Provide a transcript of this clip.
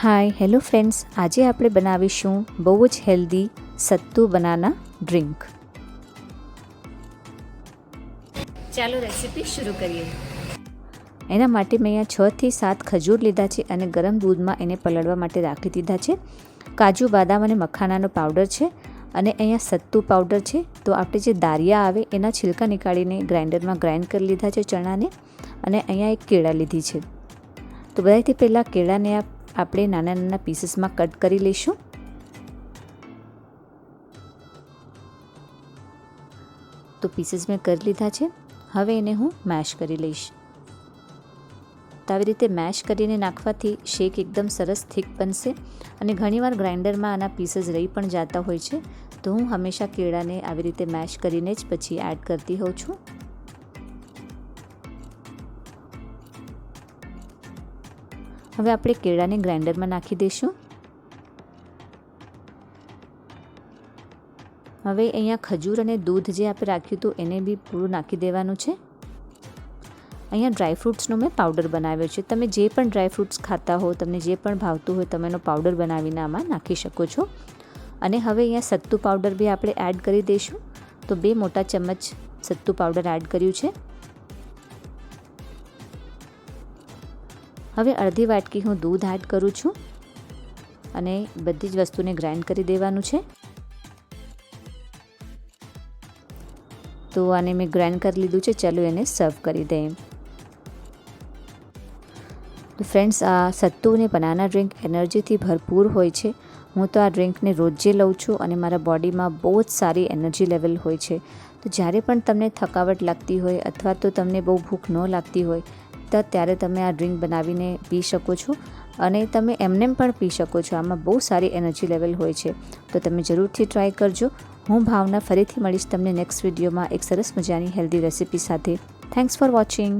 Hi hello friends આજે આપણે બનાવીશું બહુ જ હેલ્ધી સત્તુ બનાના ડ્રિંક. ચાલો રેસીપી શરૂ કરીએ. એના માટે મેં અહીંયા છથી સાત ખજૂર લીધા છે અને ગરમ દૂધમાં એને પલળવા માટે રાખી દીધા છે. કાજુ બાદામ અને મખાનાનો પાવડર છે અને અહીંયા સત્તુ પાવડર છે. તો આપણે જે દારિયા આવે એના છિલકા નીકાળીને ગ્રાઇન્ડરમાં ગ્રાઇન્ડ કરી લીધા છે ચણાને અને અહીંયા એક કેળા લીધી છે. તો બધાથી પહેલાં કેળાને આ આપણે નાના નાના પીસીસમાં કટ કરી લઈશું. તો પીસીસ મેં કરી લીધા છે. હવે એને હું મેશ કરી લઈશ. તો આવી રીતે મેશ કરીને નાખવાથી શેક એકદમ સરસ થીક બનશે અને ઘણીવાર ગ્રાઇન્ડરમાં આના પીસીસ રહી પણ જતા હોય છે. તો હું હંમેશા કેળાને આવી રીતે મેશ કરીને જ પછી એડ કરતી હોઉં છું. હવે આપણે કેળાને ગ્રાઇન્ડરમાં નાખી દઈશું. હવે અહીંયા ખજૂર અને દૂધ જે આપણે રાખ્યું હતું એને બી પૂરું નાખી દેવાનું છે. અહીંયા ડ્રાયફ્રૂટ્સનો મેં પાવડર બનાવ્યો છે. તમે જે પણ ડ્રાયફ્રૂટ્સ ખાતા હો, તમને જે પણ ભાવતું હોય તમે એનો પાવડર બનાવીને આમાં નાખી શકો છો. અને હવે અહીંયા સત્તુ પાવડર બી આપણે એડ કરી દઈશું. તો બે મોટા ચમચ સત્તુ પાવડર એડ કર્યું છે. હવે અડધી વાટકી હું દૂધ એડ કરું છું અને બધી જ વસ્તુને ગ્રાઇન્ડ કરી દેવાનું છે. તો આને મેં ગ્રાઇન્ડ કરી લીધું છે. ચાલો એને સર્વ કરી દઈએ. તો ફ્રેન્ડ્સ આ સત્તુ અને બનાના ડ્રિંક એનર્જીથી ભરપૂર હોય છે. હું તો આ ડ્રિંકને રોજે લઉં છું અને મારા બોડીમાં બહુ જ સારી એનર્જી લેવલ હોય છે. તો જ્યારે પણ તમને થકાવટ લાગતી હોય અથવા તો તમને બહુ ભૂખ ન લાગતી હોય તો ત્યારે તમે આ ડ્રિંક બનાવીને પી શકો છો અને તમે એમનેમ પણ પી શકો છો. આમાં બહુ સારી એનર્જી લેવલ હોય છે. તો તમે જરૂરથી ટ્રાય કરજો. હું ભાવના ફરીથી મળીશ તમને નેક્સ્ટ વિડીયોમાં એક સરસ મજાની હેલ્ધી રેસિપી સાથે. Thanks for watching